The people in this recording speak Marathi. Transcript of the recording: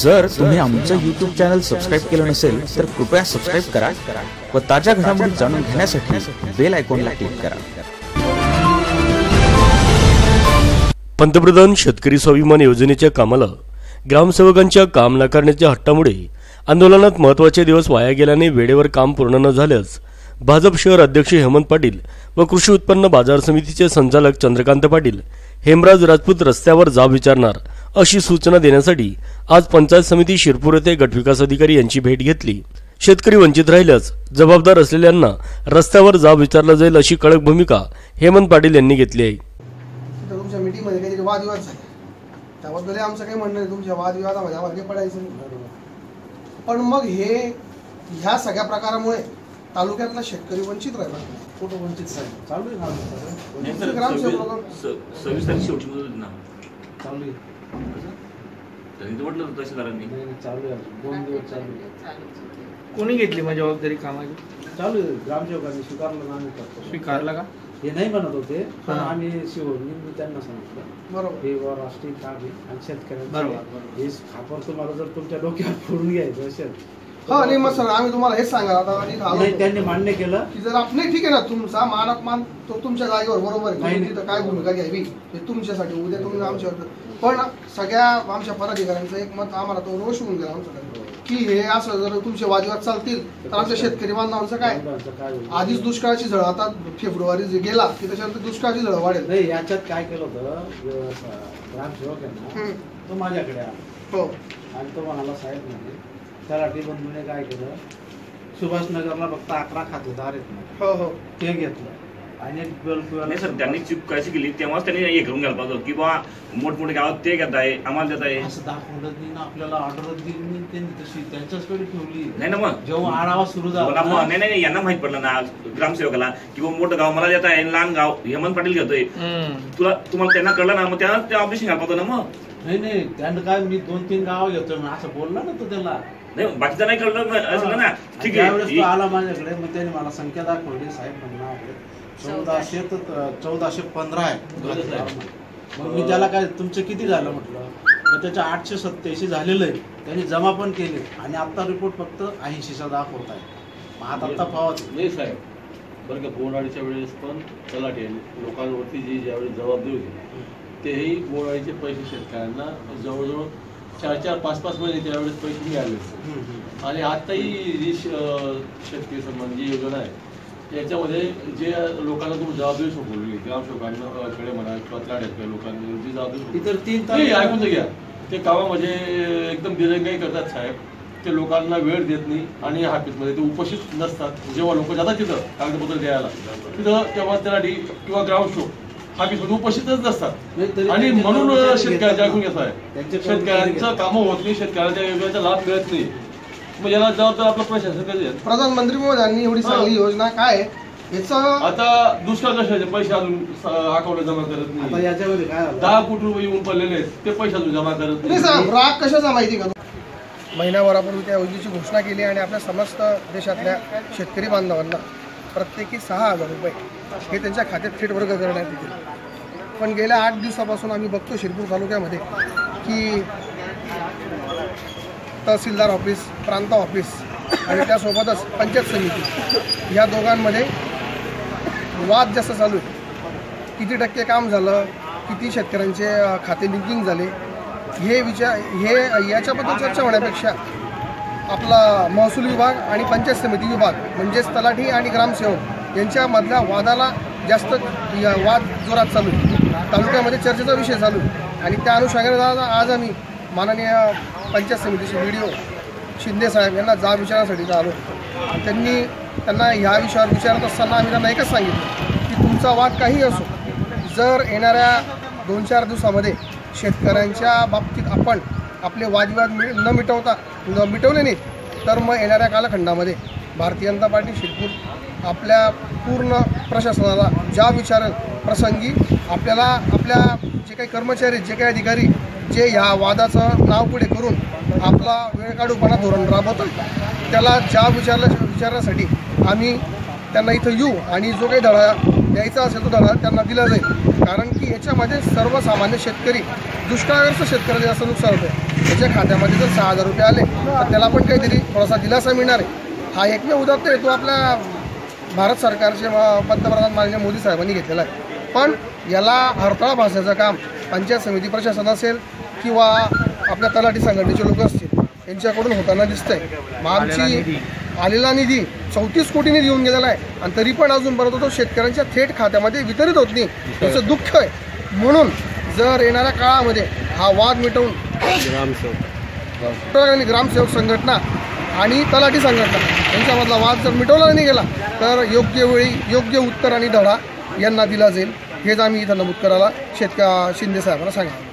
जर तुम्ही आमचं युट्यूब चॅनल सबस्क्राईब केलं नसेल तर कृपया सबस्क्राईब करा व ताज्या घडामोडी जाणून घेण्यासाठी बेल आयकॉनला क्लिक करा. पंतप्रधान शेतकरी स्वाभिमान योजनेच्या कामाला ग्रामसेवकांच्या काम नाकारण्याच्या हट्टामुळे आंदोलनात महत्त्वाचे दिवस वाया गेल्याने वेळेवर काम पूर्ण न झाल्यास भाजप शहर अध्यक्ष हेमंत पाटील व कृषी उत्पन्न बाजार समितीचे संचालक चंद्रकांत पाटील हेमराज राजपूत रस्त्यावर जाब विचारणार अशी सूचना देण्यासाठी आज पंचायत समिती शिरपूर येथे गटविकास अधिकारी यांची भेट घेतली. शेतकरी वंचित राहिल्यास जबाबदार असलेल्यांना रस्त्यावर जाब विचारला जाईल अशी कडक भूमिका हेमंत पाटील यांनी घेतली आहे. तुमच्या मीटिंगमध्ये काहीतरी वादविवाद झाले. त्याबद्दल आमचं काही म्हणणं नाही. तुमच्या वादविवादामध्ये आम्हाला काही पडायचं पण मग हे ह्या सगळ्या प्रकारामुळे तालुक्यातला शेतकरी वंचित राहिला. कुठं वंचित साहेब? चालू आहे ग्रामसेवक सव्वीस- लोकं- स- सव्वीस तारीख शेवटी चालू आहे. त्यांनी तर म्हटलं होतं तहसीलदारांनी नाही, नाही, चालू आहे अजून. दोन दिवस चालू आहे. कोणी घेतली मग जबाबदारी कामाची चालू आहे ग्रामसेवकांनी स्वीकारलं ना आम्ही करतो स्वीकारला का हे नाही म्हणत होते पण हा. आम्ही शिवणी मी त्यांना सांगितलं बरोबर हे वर राष्ट्रीय काम आहे आणि शेतकऱ्यांचं बरोबर, आहे. बरोबर. हे खापर तुम्हाला जर तुमच्या डोक्यावर फोडून घ्यायचं असेल हा नाही मग सर आम्ही तुम्हाला हेच सांगा आता आणि इथं आलो. नाही. त्यांनी मान्य केलं. की जर आप- नाही ठीक आहे ना तुमचा मान अपमान तो तुमच्या जागेवर बरोबर आहे. नाही, तुम्ही नाही. तिथं काय भूमिका घ्यावी हे तुमच्यासाठी उद्या तुम्ही आमच्यावर पण सगळ्या आमच्या पदाधिकाऱ्यांचं एक मत आम्हाला तो रोष होऊन गेला आमच्याकडे. की हे असं जर तुमचे वादविवाद चालतील तर आमच्या शेतकरी बांधवांचं काय? आधीच दुष्काळाची झळ आता फेब्रुवारी जे गेला की त्याच्यानंतर दुष्काळाची झळ वाढेल. नाही याच्यात काय केलं होतं ग्रामसेवक आहे ना हम्म. तो माझ्याकडे आला. हो. आणि तो म्हणाला साहेब म्हणजे तलाठी बंधूने काय केलं सुभाषनगरला फक्त अकरा खातेदार आहेत. ना हो हो. ते घेतलं. आणि नाही सर त्यांनी चूक कशी केली? तेव्हाच त्यांनी हे करून घ्यायला पाहिजे की बा मोठमोठे गावात ते घेत आहे आम्हाला देत आहे. असं दाखवलं नाही ना आपल्याला ऑर्डर दिली नाही त्यांनी तशी त्यांच्याचकडे ठेवली. नाही ना मग. जेव्हा आढावा सुरू झाला मग नाही नाही यांना माहीत पडलं ना ग्रामसेवकाला की बा मोठं गाव मला देत आहे लहान गाव हेमंत पाटील घेतोय. तुला तुम्हाला त्यांना कळलं ना मग त्या ते ऑपरेशन पाहतो ना मग. नाही नाही त्यानं काय मी दोन तीन गाव घेतोय मी असं बोलला ना तो त्याला. नाही बाकीचं नाही कळलं मग असं ना आणि ठीक आहे. आला माझ्याकडे मग त्याने मला संख्या दाखवली साहेब म्हणणं आहे. चौदाशे तर चौदाशे पंधरा आहे. मग मी त्याला काय तुमचं किती झालं म्हटलं? तर त्याच्या आठशे सत्याऐंशी झालेलं आहे. त्यांनी जमा पण केले. आणि आता रिपोर्ट फक्त ऐंशीचा दाखवत आहे. मग आता आता पावत नाही साहेब. बरं का बोराडीच्या वेळेस पण तलाठी लोकांवरती जी ज्यावेळेस जबाबदारी होती तेही बोराडीचे पैसे शेतकऱ्यांना जवळजवळ चार चार पाच पाच महिने त्यावेळेस पैसे मिळाले आणि आताही जी शेतकरी सन्मान जी योजना आहे. याच्यामध्ये जे लोकांना तुम्ही जबाबदारी सोपवली ग्रामसेवकांना अं, कडे म्हणा किंवा तलाट्याकडे लोकांनी जी जबाबदारी सोपवली. इतर तीन ऐकून घ्या. ते कामामध्ये एकदम दिरंगाई करतात साहेब. ते लोकांना वेळ देत नाही आणि ऑफिसमध्ये ते उपस्थित नसतात. जेव्हा लोक जातात तिथं कागदपत्र द्यायला. तिथं तेव्हा त्याला किंवा ग्राउंड शो. ऑफिसमध्ये उपस्थितच नसतात. आणि म्हणून कर्मचारी शेतकऱ्याचं घेतात ऐकून ना. घेत आहे शेतकऱ्यांचं. कामं होत नाही शेतकऱ्यांना त्या योजनेचा लाभ मिळत नाही. मग याला जबाबदार आपलं प्रशासन? प्रधानमंत्री महोदयांनी एवढी चांगली योजना काय आहे? याचं आता दुष्काळ कशाचे पैसे अजून अकाउंटला जमा करत आता नाही दहा कोटी रुपये येऊन पडलेले आहेत. ते पैसे अजून जमा करत नाही राग कशाचा माहिती का? महिन्याभरापूर्वी त्या योजनेची घोषणा केली आणि आपल्या समस्त देशातल्या शेतकरी बांधवांना प्रत्येकी सहा हजार रुपये हे त्यांच्या खात्यात थेट वर्ग करण्यात येतील. पण गेल्या आठ दिवसापासून आम्ही बघतो शिरपूर तालुक्यामध्ये की तहसीलदार ऑफिस प्रांत ऑफिस आणि त्यासोबतच पंचायत समिती या दोघांमध्ये वाद जास्त चालू आहे. किती टक्के काम झालं किती शेतकऱ्यांचे खाते लिंकिंग झाले हे विचार हे याच्याबद्दल चर्चा होण्यापेक्षा आपला महसूल विभाग आणि पंचायत समिती विभाग म्हणजेच तलाठी आणि ग्रामसेवक यांच्यामधल्या वादाला जास्त वाद जोरात चालू तालुक्यामध्ये चर्चेचा विषय चालू आणि त्या अनुषंगाने आज आज आम्ही माननीय पंचायत समितीचे व्हिडिओ शिंदे साहेब यांना जाब विचारण्यासाठी आलो त्यांनी त्यांना ह्या विषयावर विचारत असताना आम्ही त्यांना एकच सांगितलं की तुमचा वाद काही असो जर येणाऱ्या दोन चार दिवसामध्ये शेतकऱ्यांच्या बाबतीत आपण आपले वादविवाद मि- न मिटवता न मिटवले नाही तर मग येणाऱ्या कालखंडामध्ये भारतीय जनता पार्टी शिरपूर आपल्या पूर्ण प्रशासनाला ज्या विचार प्रसंगी आपल्याला आपल्या जे काही कर्मचारी जे काही अधिकारी जे ह्या वादाचं नाव पुढे करून आपला वेळ काढूपणा धोरण राबवतो त्याला ज्या विचारल्या विचारण्यासाठी आम्ही त्यांना इथं येऊ आणि जो काही धडा द्यायचा असेल तो धडा त्यांना दिला जाईल. कारण की याच्यामध्ये सर्वसामान्य शेतकरी दुष्काळग्रस्त शेतकऱ्याचे जास्त नुकसान होतं त्याच्या खात्यामध्ये जर सहा हजार रुपये आले तर त्याला पण काहीतरी थोडासा दिलासा मिळणार आहे. हा एकमेव उदाहरण आहे तो आपल्या भारत सरकारचे पंतप्रधान माननीय मोदी साहेबांनी घेतलेला आहे. पण याला हरताळ भासण्याचं काम पंचायत समिती प्रशासन असेल किंवा आपल्या तलाठी संघटनेचे लोक असतील यांच्याकडून होताना दिसतंय. मग आमची आलेला निधी. चौतीस कोटी निधी येऊन गेलेला आहे. आणि तरी पण अजूनपर्यंत तो शेतकऱ्यांच्या थेट खात्यामध्ये वितरित होत नाही. त्याचं दुःख आहे. म्हणून जर येणाऱ्या काळामध्ये हा वाद मिटवून आणि ग्रामसेवक संघटना आणि तलाठी संघटना यांच्यामधला वाद जर मिटवला नाही गेला तर योग्य वेळी योग्य उत्तर आणि धडा यांना दिला जाईल. हेच आम्ही इथं नमूद करायला शेतक शिंदे साहेबांना सांगितलं